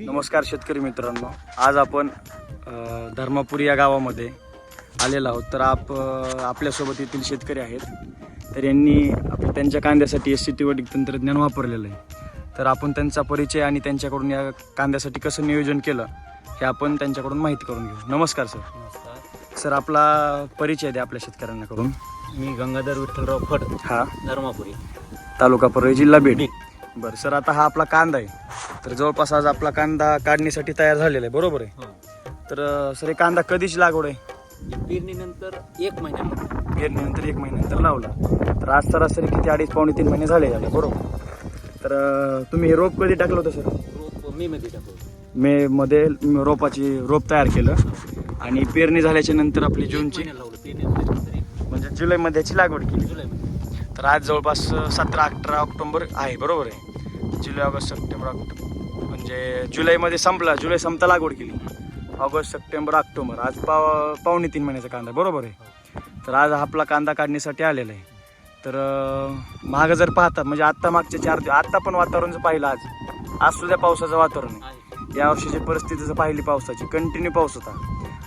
नमस्कार शेतकरी मित्रांनो. आज आपण धर्मापुरी या गावामध्ये आलेलो आहोत. तर आप आपल्यासोबत येथील शेतकरी आहेत. तर यांनी आपल्या त्यांच्या कांद्यासाठी एस सी टी वैदिक तंत्रज्ञान वापरलेलं आहे. तर आपण त्यांचा परिचय आणि त्यांच्याकडून या कांद्यासाठी कसं नियोजन केलं हे आपण त्यांच्याकडून माहिती करून घेऊ. नमस्कार सर. नमस्कार. सर आपला परिचय द्या आपल्या शेतकऱ्यांना करून मी गंगाधर विठ्ठलराव फड हा. धर्मापुरी. तालुका परळी जिल्हा बीड. बरं सर आता हा आपला कांदा आहे. तर जवळपास आज आपला कांदा काढणीसाठी तयार झालेला आहे. बरोबर आहे? हो. तर सर हे कांदा कधीची लागवड आहे? पेरणीनंतर एक महिन्यामध्ये. पेरणीनंतर एक महिन्यानंतर लावला. तर आज सरासरी किती अडीच पावणे तीन महिने झाले झाले बरोबर? तर अ, तुम्ही हे रोप कधी टाकलं होतं सर? रोप मे मध्ये टाकतो मे मध्ये रोपाची रोप तयार केलं आणि पेरणी झाल्याच्यानंतर आपली जूनची लावलं. पेरणीनंतर एक म्हणजे जुलैमध्ये याची लागवड केली. जुलैमध्ये. तर आज जवळपास सतरा अठरा ऑक्टोबर आहे बरोबर आहे? जुलै ऑगस्ट सप्टेंबर ऑक्टोबर म्हणजे जुलैमध्ये संपला. जुलै संपता लागवड केली. August September October. आज पाव पावणे तीन महिन्याचा कांदा बरोबर आहे? तर आज आपला कांदा काढण्यासाठी आलेला आहे. तर मागं जर पाहतात म्हणजे आत्ता मागच्या चार दिवस आत्ता पण वातावरण जर पाहिलं आज आज सुद्धा पावसाचं वातावरण आहे. या वर्षीची परिस्थिती जर पाहिली पावसाची कंटिन्यू पाऊस होता.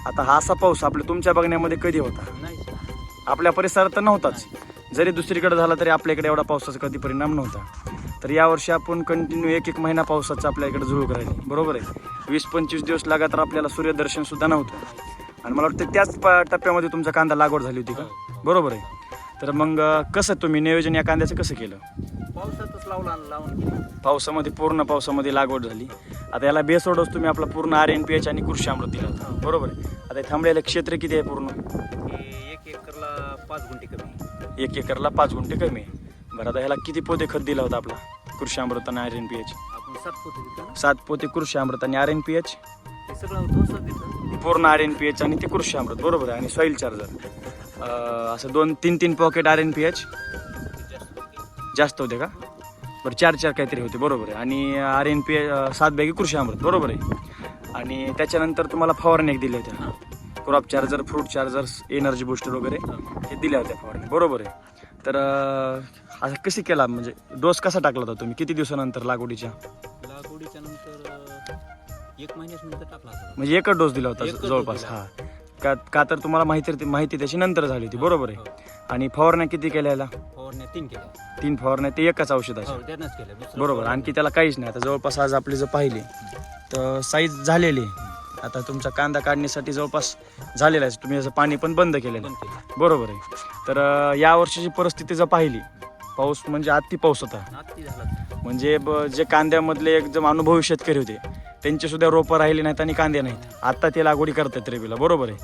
आता हा असा पाऊस आपल्या तुमच्या बघण्यामध्ये कधी होता? नाही आपल्या परिसरात तर नव्हताच. जरी दुसरीकडे झाला तरी आपल्याकडे एवढा पावसाचा कधी परिणाम नव्हता. तर यावर्षी आपण कंटिन्यू एक एक महिना पावसाचा आपल्या इकडे झुळूक राहिले. बरोबर आहे? वीस पंचवीस दिवस लगातार आपल्याला सूर्यदर्शन सुद्धा नव्हतं. आणि मला वाटतं त्याच प- टप्प्यामध्ये तुमचा कांदा लागवड झाली होती का? बरोबर आहे. तर मग कसं तुम्ही नियोजन या कांद्याचं कसं केलं? पावसातच लावला लावून. पावसामध्ये पूर्ण पावसामध्ये लागवड झाली. आता याला बेसोड डोस तुम्ही आपला पूर्ण आर एन पी एच आणि कृषी अमृत दिला बरोबर आहे. आता थांबलेलं क्षेत्र किती आहे पूर्ण? एक एकरला पाच गुंठे कमी. एक एकरला पाच गुंठे कमी आहे. बरं आता ह्याला किती पोते खत दिला होता आपला? कृषी अमृत आणि आर एन पी एच. आपण सात पोते देतो ना? सात पोते कृषी अमृत आणि आर एन पी एच. ते सगळं पूर्ण आर एन पी एच आणि ते कृषी अमृत बरोबर आहे आणि सॉईल चार्जर. असं दोन तीन तीन pocket R N P H. जास्त होते. का? बरं चार चार काहीतरी होते बरोबर आहे. आणि आर एन पी सात बॅगी कृषी अमृत बरोबर आहे. आणि त्याच्यानंतर तुम्हाला फवारणी एक दिल्या होत्या. Crop charger fruit charger energy booster वगैरे हे दिल्या होत्या फवारणी बरोबर आहे. तर असं कशी केला? म्हणजे डोस कसा टाकला होता तुम्ही? किती दिवसानंतर लागवडीच्या? लागवडीच्या नंतर एक महिन्याच नंतर टाकला होता. म्हणजे एकच डोस दिला होता एकच जवळपास दिला. हा. का का तर तुम्हाला माहिती माहिती त्याची नंतर झाली होती बरोबर आहे. हो. आणि फवारण्या किती केल्या याला फवारण्या तीन केल्या. तीन फवारण्या ते एकाच औषधाच्या. हो त्यांनाच केल्या. दुसरं बरोबर फवारणी आणखी त्याला काहीच नाही. आता जवळपास आज आपली जर पाहिली तर साईज झालेली आहे. आता तुमचा कांदा काढण्यासाठी जवळपास झालेला आहे. तुम्ही असं पाणी पण बंद केलेलं बंद आहे. केलं. बरोबर आहे. तर या वर्षीची परिस्थिती जर पाहिली पाऊस म्हणजे अति पाऊस होता. म्हणजे ब- जे कांद्यामधले एकदम अनुभवी शेतकरी होते त्यांचे सुद्धा रोपं राहिले नाहीत आणि कांदे नाहीत. आता ते लागवडी करतात रेबीला बरोबर आहे?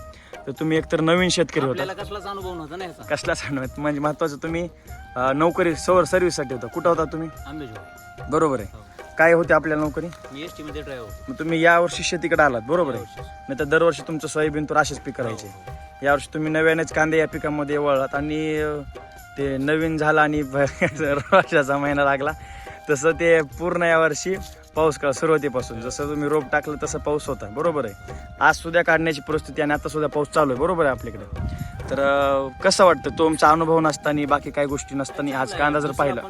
तर तुम्ही एकतर नवीन शेतकरी होता. कसलाच अनुभव नव्हता नाही याचा. कसलाच अनुभव- म्हणजे महत्वाचं तुम्ही अं, नोकरी सवर सर्व्हिससाठी होता. कुठं होता तुम्ही? आंबेजोगाई. बरोबर आहे. हो. काय होते आपल्याला नोकरी? मी एस टी मध्ये ड्रायव्हर मग तुम्ही या वर्षी शेतीकडे आलात बरोबर आहे? नाही तर दरवर्षी तुमचं सोयाबीन तर असेच पीक करायचे यावर्षी तुम्ही नव्यानेच कांदे या पिकामध्ये वळलात आणि ते नवीन झालं आणि वर्षाचा महिना लागला. तसं ते पूर्ण यावर्षी पाऊस का सुरुवातीपासून जसं तुम्ही रोप टाकलं तसं पाऊस होता बरोबर आहे. आज सुद्धा काढण्याची परिस्थिती आणि आता सुद्धा पाऊस चालू आहे बरोबर आहे आपल्याकडे. तर कसं वाटतं तुमचा अनुभव नसताना बाकी काही गोष्टी नसताना आज कांदा जर पाहिला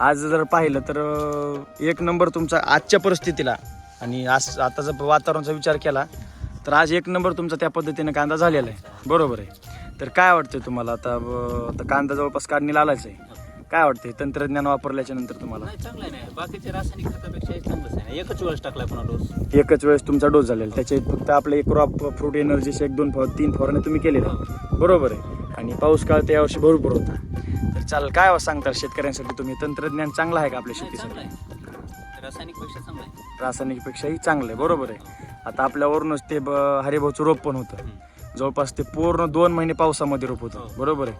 आज जर पाहिलं तर एक नंबर तुमचा आजच्या परिस्थितीला आणि आज आता जर वातावरणाचा विचार केला तर आज एक नंबर तुमचा त्या पद्धतीने कांदा झालेला आहे. बरोबर आहे. तर काय वाटतं तुम्हाला? आता आता कांदा जवळपास काढणीला आलाच आहे. काय वाटतंय? तंत्रज्ञान वापरल्याच्या नंतर तुम्हाला? नाही चांगलं आहे नाही बाकीचे रासायनिक खतापेक्षा हे चांगलंच आहे. एकच वेळेस टाकलाय पुन्हा डोस. एकच वेळेस तुमचा डोस झालेला त्याचे फक्त आपले एक क्रॉप फ्रूट एनर्जीचे एक दोन फवार तीन फवारणे तुम्ही केलेले आहे. बरोबर आहे. आणि पाऊस काळ त्या वर्षी भरपूर होता. तर चालेल काय सांगता शेतकऱ्यांसाठी? तुम्ही तंत्रज्ञान चांगलं आहे का आपल्या नाही, चांगलं शेतीसाठी आहे. रासायनिकपेक्षा चांगलं आहे. रासायनिकपेक्षाही चांगलं आहे. बरोबर आहे. आता आपल्यावरूनच ते ब- हरिभाऊचं रोप पण होतं. जवळपास ते पूर्ण दोन महिने पावसामध्ये रोप होतं. बरोबर आहे.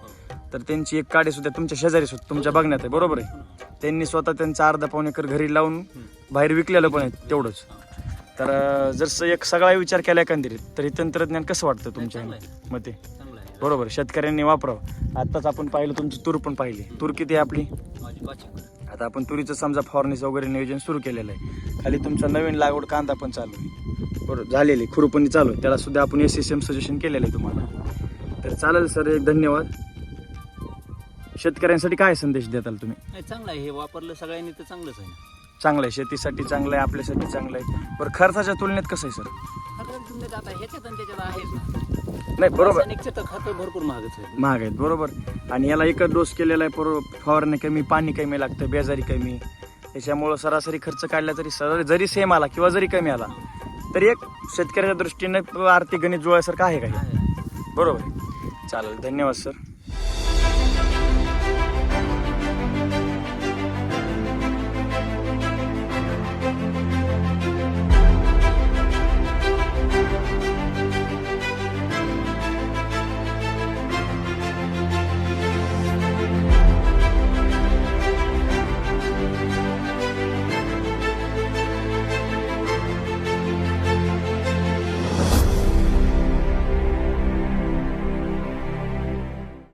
तर त्यांची एक काडी सुद्धा तुमच्या शेजारी सुद्धा तुमच्या बघण्यात आहे. बरोबर आहे. त्यांनी स्वतः त्यांचं अर्धा पाऊण एकर घरी लावून बाहेर विकलेलं पण आहे तेवढंच. तर अं, जर स- एक सगळा विचार केला एकंदरीत तर हे तंत्रज्ञान कसं वाटतं तुमच्या चांगलं आहे. मते? चांगलं आहे. बरोबर आहे. शेतकऱ्यांनी वापरावं. आत्ताच आपण पाहिलं तुमची तूर पण पाहिली. तूर किती आहे आपली? माझी आता आपण तुरीचं समजा फवारणीचं वगैरे नियोजन सुरू केलेलं आहे. खाली तुमचा नवीन लागवड कांदा पण चालू आहे. बरोबर झालेली खुरपणी चालू आहे. त्याला सुद्धा आपण एस एस एम सजेशन केलेलं आहे तुम्हाला. तर चालेल सर एक धन्यवाद. शेतकऱ्यांसाठी काय संदेश देताल तुम्ही? चांगलं आहे. हे वापरलं सगळ्यांनी तर चांगलंच आहे चांगलं आहे. शेतीसाठी चांगलं आहे आपल्यासाठी चांगलं आहे. बरं खर्चाच्या तुलनेत कसं आहे सर? तुमचं आता ह्याच्यात आणि त्याच्यात आहेच ना. नाही बरोबर. रासायनिकचे तर खतं भरपूर महागच आहे. महाग आहेत बरोबर. आणि याला एकच डोस केलेला आहे फवारणी कमी पाणी कमी लागतं बेजारी कमी. त्याच्यामुळं सरासरी खर्च काढला तरी सर जरी सेम आला किंवा जरी कमी आला तरी एक शेतकऱ्याच्या दृष्टीने आर्थिक गणित जुळल्यासारखं आहे काही. बरोबर. चालेल धन्यवाद सर.